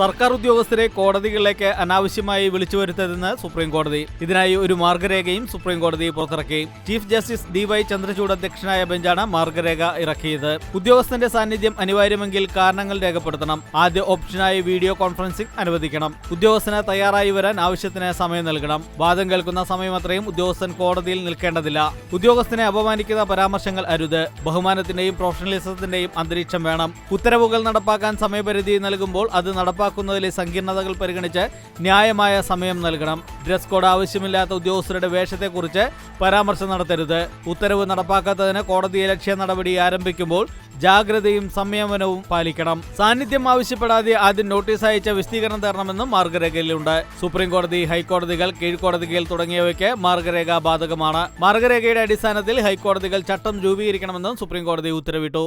സർക്കാർ ഉദ്യോഗസ്ഥരെ കോടതികളിലേക്ക് അനാവശ്യമായി വിളിച്ചു വരുത്തതെന്ന് സുപ്രീം കോടതി ഇതിനായി ഒരു മാർഗരേഖയും സുപ്രീം കോടതി പുറത്തിറക്കി. Chief justice D Y Chandrachud അധ്യക്ഷനായ ബെഞ്ചാണ് മാർഗരേഖ ഇറക്കിയത്. ഉദ്യോഗസ്ഥന്റെ സാന്നിധ്യം അനിവാര്യമെങ്കിൽ കാരണങ്ങൾ രേഖപ്പെടുത്തണം. ആദ്യ ഓപ്ഷനായി വീഡിയോ കോൺഫറൻസിംഗ് അനുവദിക്കണം. ഉദ്യോഗസ്ഥന് തയ്യാറായി വരാൻ ആവശ്യത്തിന് സമയം നൽകണം. വാദം കേൾക്കുന്ന സമയം അത്രയും ഉദ്യോഗസ്ഥൻ കോടതിയിൽ നിൽക്കേണ്ടതില്ല. ഉദ്യോഗസ്ഥനെ അപമാനിക്കുന്ന പരാമർശങ്ങൾ അരുത്. ബഹുമാനത്തിന്റെയും പ്രൊഫഷണലിസത്തിന്റെയും അന്തരീക്ഷം വേണം. ഉത്തരവുകൾ നടപ്പാക്കാൻ സമയപരിധി നൽകുമ്പോൾ അത് നടപ്പാക്കുന്നതിലെ സങ്കീർണതകൾ പരിഗണിച്ച് ന്യായമായ സമയം നൽകണം. ഡ്രസ് കോഡ് ആവശ്യമില്ലാത്ത ഉദ്യോഗസ്ഥരുടെ വേഷത്തെക്കുറിച്ച് പരാമർശം നടത്തരുത്. ഉത്തരവ് നടപ്പാക്കാത്തതിന് കോടതി ലക്ഷ്യ നടപടി ആരംഭിക്കുമ്പോൾ ജാഗ്രതയും സംയമനവും പാലിക്കണം. സാന്നിധ്യം ആവശ്യപ്പെടാതെ ആദ്യം നോട്ടീസ് അയച്ച വിശദീകരണം തരണമെന്നും മാർഗരേഖയിലുണ്ട്. സുപ്രീം കോടതി ഹൈക്കോടതികൾ കീഴ്ക്കോടതികൾ തുടങ്ങിയവയ്ക്ക് മാർഗരേഖ ബാധകമാണ്. മാർഗരേഖയുടെ അടിസ്ഥാനത്തിൽ ഹൈക്കോടതികൾ ചട്ടം രൂപീകരിക്കണമെന്നും സുപ്രീം കോടതി ഉത്തരവിട്ടു.